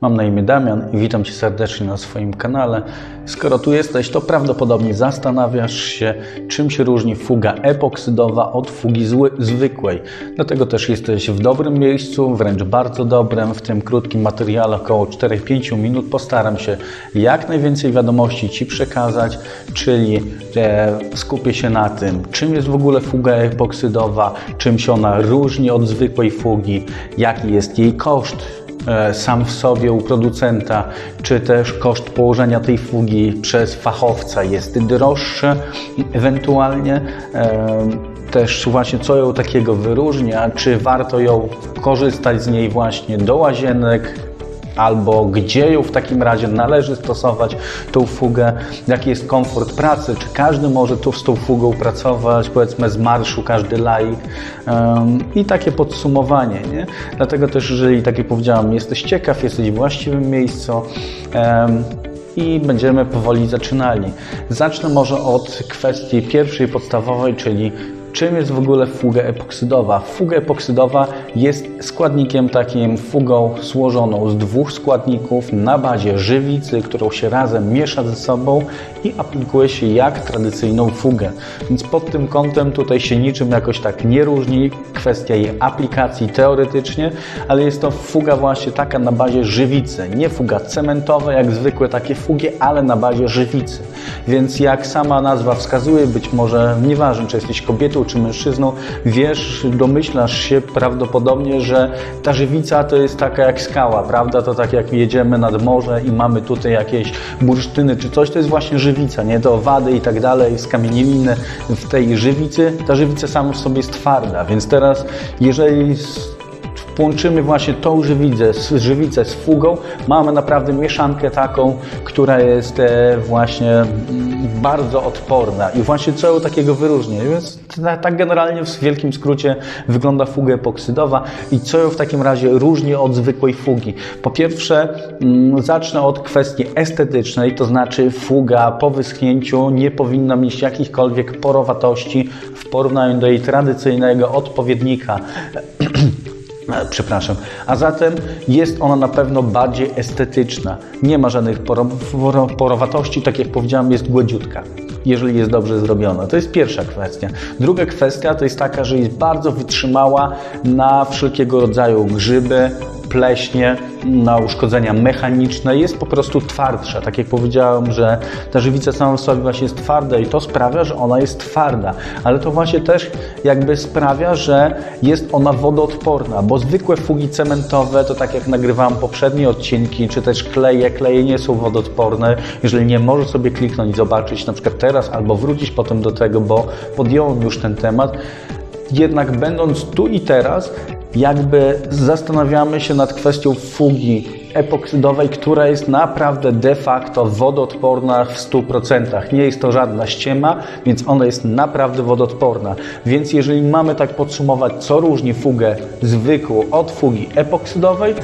Mam na imię Damian i witam Cię serdecznie na swoim kanale. Skoro tu jesteś, to prawdopodobnie zastanawiasz się, czym się różni fuga epoksydowa od fugi zły, zwykłej. Dlatego też jesteś w dobrym miejscu, wręcz bardzo dobrym. W tym krótkim materiale, około 4-5 minut, postaram się jak najwięcej wiadomości Ci przekazać, czyli e, skupię się na tym, czym jest w ogóle fuga epoksydowa, czym się ona różni od zwykłej fugi, jaki jest jej koszt, sam w sobie u producenta, czy też koszt położenia tej fugi przez fachowca jest droższy, ewentualnie e, też właśnie co ją takiego wyróżnia, czy warto ją korzystać z niej właśnie do łazienek, albo gdzie ją w takim razie należy stosować, tą fugę, jaki jest komfort pracy, czy każdy może tu z tą fugą pracować, powiedzmy z marszu, każdy laik um, i takie podsumowanie, nie? Dlatego też, jeżeli, tak jak powiedziałam, jesteś ciekaw, jesteś w właściwym miejscu, um, i będziemy powoli zaczynali. Zacznę może od kwestii pierwszej, podstawowej, czyli Czym jest w ogóle fuga epoksydowa? Fuga epoksydowa jest składnikiem takim fugą złożoną z dwóch składników na bazie żywicy, którą się razem miesza ze sobą i aplikuje się jak tradycyjną fugę. Więc pod tym kątem tutaj się niczym jakoś tak nie różni kwestia jej aplikacji teoretycznie, ale jest to fuga właśnie taka na bazie żywicy. Nie fuga cementowa jak zwykłe takie fugi, ale na bazie żywicy. Więc jak sama nazwa wskazuje, być może nieważne czy jesteś kobietą czy mężczyzną, wiesz, domyślasz się prawdopodobnie, że ta żywica to jest taka jak skała, prawda? To tak jak jedziemy nad morze i mamy tutaj jakieś bursztyny czy coś, to jest właśnie żywica, nie? To owady i tak dalej, skamieniny w tej żywicy. Ta żywica sama w sobie jest twarda, więc teraz jeżeli połączymy właśnie tą żywicę, żywicę z fugą, mamy naprawdę mieszankę taką, która jest e, właśnie mm, bardzo odporna i właśnie co ją takiego wyróżnia. Więc tak generalnie w wielkim skrócie wygląda fuga epoksydowa i co ją w takim razie różni od zwykłej fugi. Po pierwsze mm, zacznę od kwestii estetycznej, to znaczy fuga po wyschnięciu nie powinna mieć jakichkolwiek porowatości w porównaniu do jej tradycyjnego odpowiednika. Przepraszam. A zatem jest ona na pewno bardziej estetyczna. Nie ma żadnych porowatości, tak jak powiedziałam, jest gładziutka jeżeli jest dobrze zrobiona. To jest pierwsza kwestia. Druga kwestia to jest taka, że jest bardzo wytrzymała na wszelkiego rodzaju grzyby, pleśnie, na uszkodzenia mechaniczne, jest po prostu twardsza. Tak jak powiedziałem, że ta żywica sama w sobie właśnie jest twarda i to sprawia, że ona jest twarda, ale to właśnie też jakby sprawia, że jest ona wodoodporna, bo zwykłe fugi cementowe, to tak jak nagrywałem poprzednie odcinki, czy też kleje, kleje nie są wodoodporne. Jeżeli nie, możesz sobie kliknąć i zobaczyć na przykład teraz albo wrócić potem do tego, bo podjąłem już ten temat. Jednak będąc tu i teraz, jakby zastanawiamy się nad kwestią fugi epoksydowej, która jest naprawdę de facto wodoodporna w 100%. Nie jest to żadna ściema, więc ona jest naprawdę wodoodporna. Więc jeżeli mamy tak podsumować, co różni fugę zwykłą od fugi epoksydowej,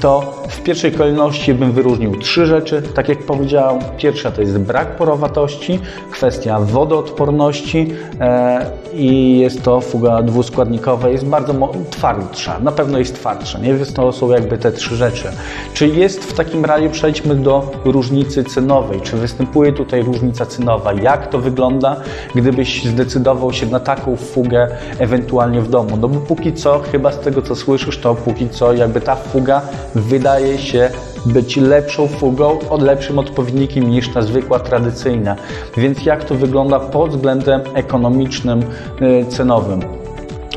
to w pierwszej kolejności bym wyróżnił trzy rzeczy. Tak jak powiedziałem, pierwsza to jest brak porowatości, kwestia wodoodporności e, i jest to fuga dwuskładnikowa, jest bardzo twardsza, na pewno jest twardsza, nie? Więc to są jakby te trzy rzeczy. Czy jest w takim razie, przejdźmy do różnicy cenowej, czy występuje tutaj różnica cenowa, jak to wygląda, gdybyś zdecydował się na taką fugę ewentualnie w domu, no bo póki co, chyba z tego co słyszysz, to póki co jakby ta fuga wydaje się być lepszą fugą, od lepszym odpowiednikiem niż ta zwykła tradycyjna. Więc jak to wygląda pod względem ekonomicznym, y, cenowym?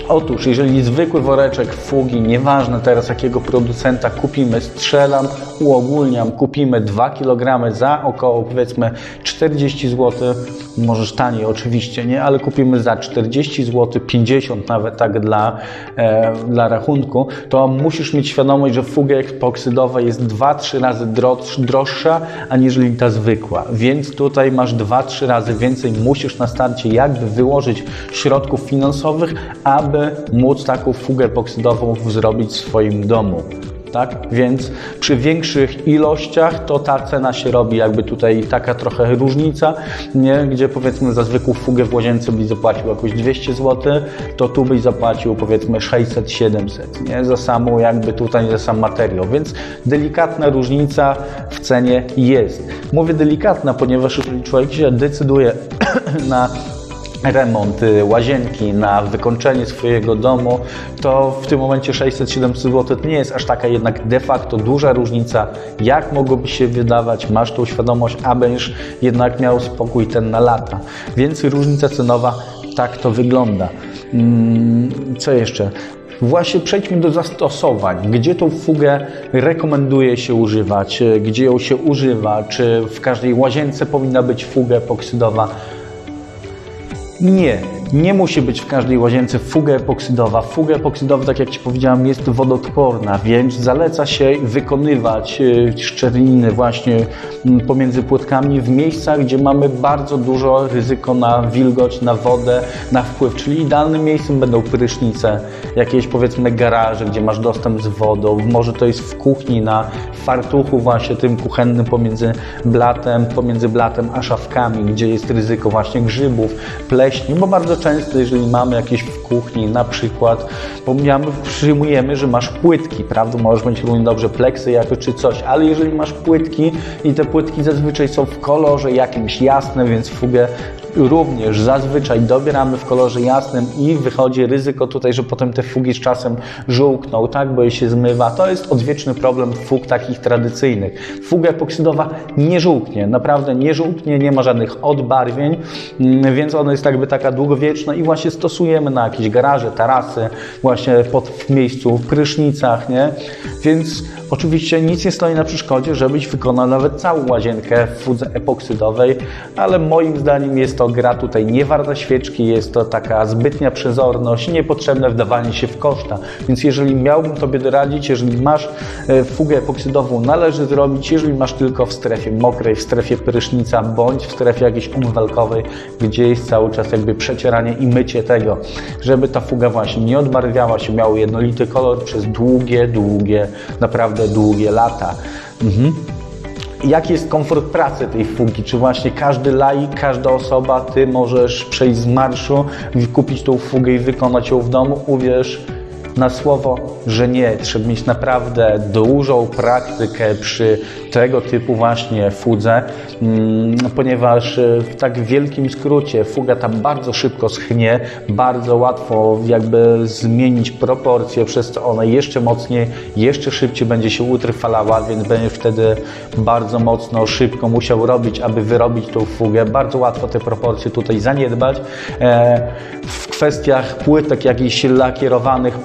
Otóż, jeżeli zwykły woreczek fugi, nieważne teraz jakiego producenta kupimy, strzelam, uogólniam, kupimy 2 kg za około powiedzmy 40 zł, możesz taniej oczywiście, nie, ale kupimy za 40 zł, 50 nawet tak dla, e, dla rachunku, to musisz mieć świadomość, że fuga epoksydowa jest 2-3 razy droższa, aniżeli ta zwykła. Więc tutaj masz 2-3 razy więcej musisz na starcie jakby wyłożyć środków finansowych, aby móc taką fugę epoksydową zrobić w swoim domu. Tak? Więc przy większych ilościach to ta cena się robi jakby tutaj taka trochę różnica, nie? Gdzie powiedzmy za zwykłą fugę w łazience byś zapłacił jakoś 200 zł, to tu byś zapłacił powiedzmy 600-700, nie? Za samą jakby tutaj, za sam materiał, więc delikatna różnica w cenie jest. Mówię delikatna, ponieważ jeżeli człowiek się decyduje na remont y, łazienki, na wykończenie swojego domu, to w tym momencie 600-700 zł nie jest aż taka jednak de facto duża różnica, jak mogłoby się wydawać, masz tą świadomość, a będziesz jednak miał spokój ten na lata. Więc różnica cenowa tak to wygląda. Mm, Co jeszcze? Właśnie przejdźmy do zastosowań. Gdzie tą fugę rekomenduje się używać? Gdzie ją się używa? Czy w każdej łazience powinna być fuga epoksydowa? Nie, nie musi być w każdej łazience fuga epoksydowa. Fuga epoksydowa, tak jak Ci powiedziałem, jest wodoodporna, więc zaleca się wykonywać y, szczeliny właśnie mm, pomiędzy płytkami w miejscach, gdzie mamy bardzo dużo ryzyko na wilgoć, na wodę, na wpływ. Czyli idealnym miejscem będą prysznice, jakieś powiedzmy garaże, gdzie masz dostęp z wodą. Może to jest w kuchni, na fartuchu właśnie tym kuchennym pomiędzy blatem, pomiędzy blatem a szafkami, gdzie jest ryzyko właśnie grzybów, pleśni, bo bardzo często, jeżeli mamy jakieś w kuchni, na przykład, pomijamy, przyjmujemy, że masz płytki, prawda? Możesz mieć równie dobrze pleksy jako czy coś, ale jeżeli masz płytki i te płytki zazwyczaj są w kolorze jakimś jasnym, więc fugę również zazwyczaj dobieramy w kolorze jasnym i wychodzi ryzyko tutaj, że potem te fugi z czasem żółkną, tak, bo je się zmywa. To jest odwieczny problem fug takich tradycyjnych. Fuga epoksydowa nie żółknie, naprawdę nie żółknie, nie ma żadnych odbarwień, mm, więc ona jest jakby taka długowieczna i właśnie stosujemy na jakieś garaże, tarasy, właśnie pod, w miejscu, w prysznicach, nie? Więc oczywiście nic nie stoi na przeszkodzie, żebyś wykonał nawet całą łazienkę w fudze epoksydowej, ale moim zdaniem jest to gra tutaj nie warta świeczki, jest to taka zbytnia przezorność, niepotrzebne wdawanie się w koszta. Więc jeżeli miałbym Tobie doradzić, jeżeli masz e, fugę epoksydową, należy zrobić, jeżeli masz tylko w strefie mokrej, w strefie prysznica, bądź w strefie jakiejś umywalkowej, gdzie jest cały czas jakby przecieranie i mycie tego, żeby ta fuga właśnie nie odbarwiała się, miała jednolity kolor przez długie, długie, naprawdę długie lata. Mhm jaki jest komfort pracy tej fugi? Czy właśnie każdy laik, każda osoba, ty możesz przejść z marszu, kupić tą fugę i wykonać ją w domu? Uwierz na słowo, że nie. Trzeba mieć naprawdę dużą praktykę przy tego typu właśnie fudze, mm, ponieważ e, w tak wielkim skrócie fuga tam bardzo szybko schnie, bardzo łatwo jakby zmienić proporcje, przez co ona jeszcze mocniej, jeszcze szybciej będzie się utrwalała, więc będzie wtedy bardzo mocno, szybko musiał robić, aby wyrobić tą fugę. Bardzo łatwo te proporcje tutaj zaniedbać. E, W kwestiach płytek jakichś lakierowanych,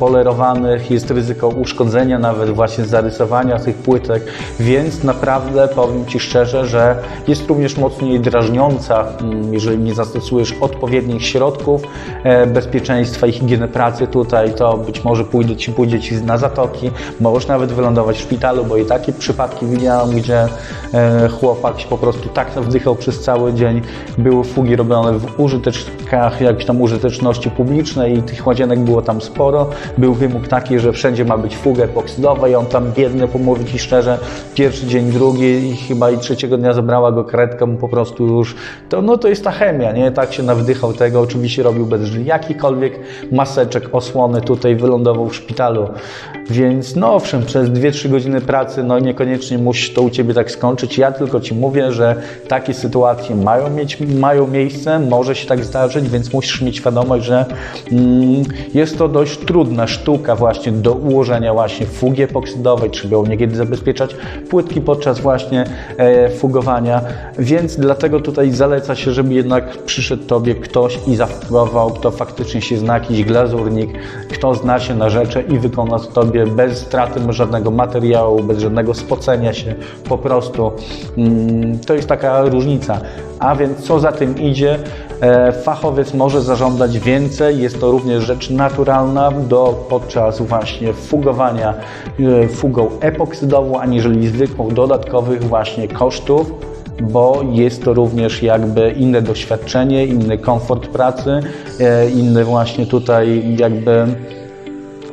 jest ryzyko uszkodzenia nawet właśnie zarysowania tych płytek, więc naprawdę powiem Ci szczerze, że jest również mocniej drażniąca, mm, jeżeli nie zastosujesz odpowiednich środków e, bezpieczeństwa i higieny pracy tutaj, to być może pójdzie Ci, pójdzie Ci na zatoki, możesz nawet wylądować w szpitalu, bo i takie przypadki widziałem, gdzie e, chłopak się po prostu tak wdychał przez cały dzień. Były fugi robione w użyteczkach, jakiejś tam użyteczności publicznej i tych łazienek było tam sporo. Był wymóg taki, że wszędzie ma być fuga epoksydowa i on tam biedny, pomówi Ci szczerze, pierwszy dzień, drugi i chyba i trzeciego dnia zabrała go karetka mu po prostu już, to, no to jest ta chemia, nie? Tak się nawdychał tego, oczywiście robił bez jakikolwiek maseczek, osłony, tutaj wylądował w szpitalu. Więc no owszem, przez 2-3 godziny pracy, no niekoniecznie musi to u Ciebie tak skończyć. Ja tylko Ci mówię, że takie sytuacje mają, mieć, mają miejsce, może się tak zdarzyć, więc musisz mieć świadomość, że mm, jest to dość trudna sztuka właśnie do ułożenia właśnie fugi epoksydowej, trzeba ją niekiedy zabezpieczać płytki podczas właśnie e, fugowania, więc dlatego tutaj zaleca się, żeby jednak przyszedł Tobie ktoś i zafugował, kto faktycznie się zna, jakiś glazurnik, kto zna się na rzeczy i wykona to Tobie bez straty żadnego materiału, bez żadnego spocenia się, po prostu mm, to jest taka różnica. A więc co za tym idzie? E, Fachowiec może zażądać więcej, jest to również rzecz naturalna do podczas właśnie fugowania e, fugą epoksydową, aniżeli zwykłą dodatkowych właśnie kosztów bo jest to również jakby inne doświadczenie, inny komfort pracy, e, inny właśnie tutaj jakby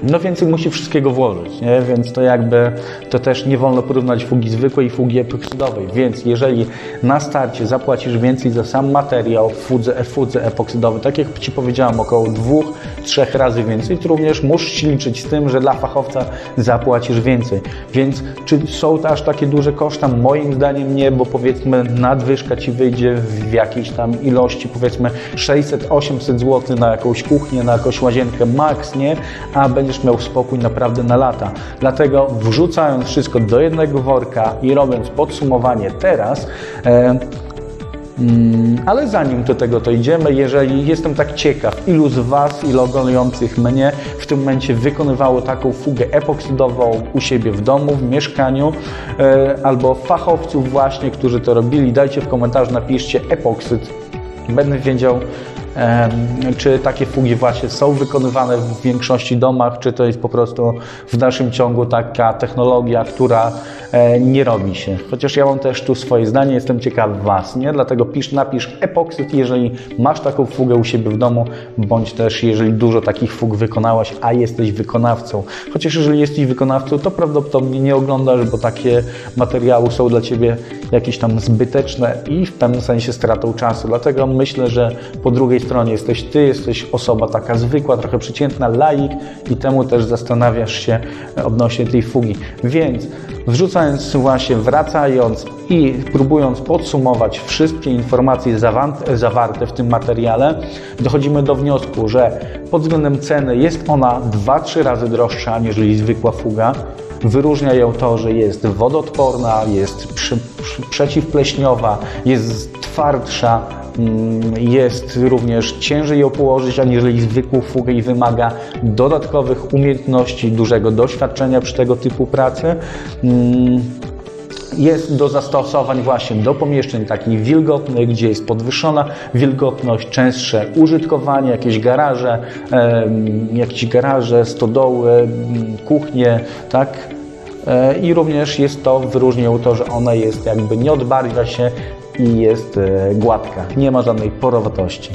no więcej musi wszystkiego włożyć, nie? więc to jakby to też nie wolno porównać fugi zwykłej i fugi epoksydowej, więc jeżeli na starcie zapłacisz więcej za sam materiał w fudze, fudze epoksydowej, tak jak Ci powiedziałem, około dwóch, trzech razy więcej, to również musisz liczyć z tym, że dla fachowca zapłacisz więcej. Więc czy są to aż takie duże koszta? Moim zdaniem nie, bo powiedzmy nadwyżka Ci wyjdzie w jakiejś tam ilości, powiedzmy 600-800 zł na jakąś kuchnię, na jakąś łazienkę max, nie? A będziesz miał spokój naprawdę na lata. Dlatego wrzucając wszystko do jednego worka i robiąc podsumowanie teraz, e, Mm, Ale zanim do tego to idziemy, jeżeli jestem tak ciekaw, ilu z Was, ilu oglądających mnie w tym momencie wykonywało taką fugę epoksydową u siebie w domu, w mieszkaniu, e, albo fachowców właśnie, którzy to robili, dajcie w komentarzu, napiszcie epoksyd. Będę wiedział, czy takie fugi właśnie są wykonywane w większości domach, czy to jest po prostu w dalszym ciągu taka technologia, która e, nie robi się. Chociaż ja mam też tu swoje zdanie, jestem ciekaw Was, nie? Dlatego pisz, napisz epoksyd, jeżeli masz taką fugę u siebie w domu, bądź też jeżeli dużo takich fug wykonałeś, a jesteś wykonawcą. Chociaż jeżeli jesteś wykonawcą, to prawdopodobnie nie oglądasz, bo takie materiały są dla Ciebie jakieś tam zbyteczne i w pewnym sensie stratą czasu. Dlatego myślę, że po drugiej stronie jesteś Ty, jesteś osoba taka zwykła, trochę przeciętna, laik i temu też zastanawiasz się odnośnie tej fugi. Więc wrzucając właśnie, wracając i próbując podsumować wszystkie informacje zawarte, w tym materiale, dochodzimy do wniosku, że pod względem ceny jest ona 2-3 razy droższa aniżeli zwykła fuga. Wyróżnia ją to, że jest wodoodporna, jest przy, przy, przeciwpleśniowa, jest twardsza, jest również ciężej ją położyć aniżeli zwykłą fugę i wymaga dodatkowych umiejętności, dużego doświadczenia przy tego typu pracy. Mm, jest do zastosowań właśnie do pomieszczeń takich wilgotnych, gdzie jest podwyższona wilgotność, częstsze użytkowanie, jakieś garaże, jakieś garaże, stodoły, m, kuchnie, tak? E, I również jest to, wyróżnia ją to, że ona jest jakby nie odbarwia się i jest e, gładka, nie ma żadnej porowatości.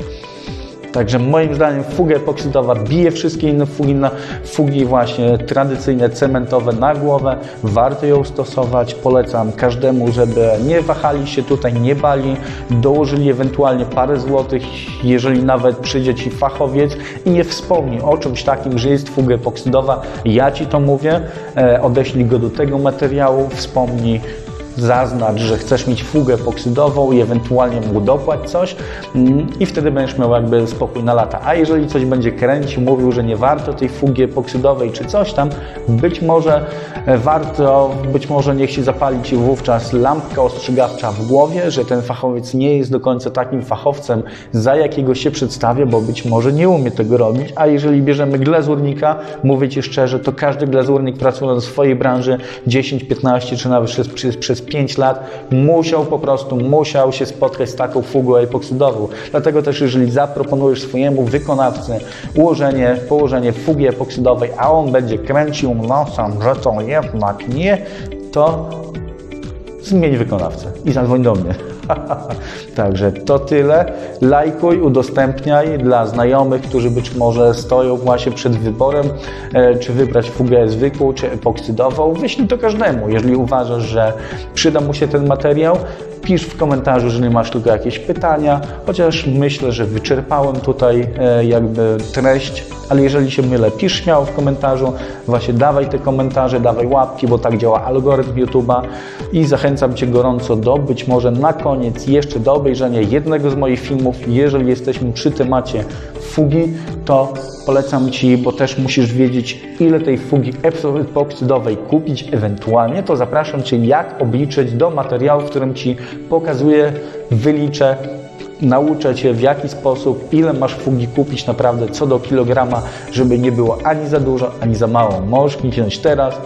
Także moim zdaniem fuga epoksydowa bije wszystkie inne fugi, na, fugi właśnie tradycyjne, cementowe na głowę. Warto ją stosować. Polecam każdemu, żeby nie wahali się tutaj, nie bali, dołożyli ewentualnie parę złotych, jeżeli nawet przyjdzie Ci fachowiec i nie wspomni o czymś takim, że jest fuga epoksydowa. Ja Ci to mówię, e, odeślij go do tego materiału, wspomnij zaznacz, że chcesz mieć fugę epoksydową i ewentualnie mu dopłać coś mm, i wtedy będziesz miał jakby spokój na lata. A jeżeli coś będzie kręcił, mówił, że nie warto tej fugi epoksydowej czy coś tam, być może e, warto, być może niech się zapali Ci wówczas lampka ostrzegawcza w głowie, że ten fachowiec nie jest do końca takim fachowcem, za jakiego się przedstawia, bo być może nie umie tego robić, a jeżeli bierzemy glazurnika, mówię Ci szczerze, to każdy glazurnik pracując w swojej branży 10, 15 czy nawet przez, przez, przez 5 lat musiał po prostu, musiał się spotkać z taką fugą epoksydową. Dlatego też jeżeli zaproponujesz swojemu wykonawcy ułożenie, położenie fugi epoksydowej, a on będzie kręcił nosem, że to jednak nie, to zmień wykonawcę i zadzwoń do mnie. Także to tyle. Lajkuj, udostępniaj dla znajomych, którzy być może stoją właśnie przed wyborem, e, czy wybrać fugę zwykłą, czy epoksydową. Wyślij to każdemu. Jeżeli uważasz, że przyda mu się ten materiał, pisz w komentarzu, jeżeli masz tylko jakieś pytania, chociaż myślę, że wyczerpałem tutaj e, jakby treść, ale jeżeli się mylę, pisz śmiało w komentarzu, właśnie dawaj te komentarze, dawaj łapki, bo tak działa algorytm YouTube'a i zachęcam Cię gorąco do być może na koniec jeszcze do obejrzenia jednego z moich filmów. Jeżeli jesteśmy przy temacie fugi, to polecam Ci, bo też musisz wiedzieć, ile tej fugi epoksydowej kupić ewentualnie, to zapraszam Cię, jak obliczyć do materiału, w którym Ci pokazuję, wyliczę, nauczę Cię w jaki sposób, ile masz fugi kupić naprawdę co do kilograma, żeby nie było ani za dużo, ani za mało. Możesz kliknąć teraz.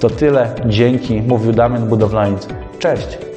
To tyle. Dzięki. Mówił Damian Budowlaniec. Cześć.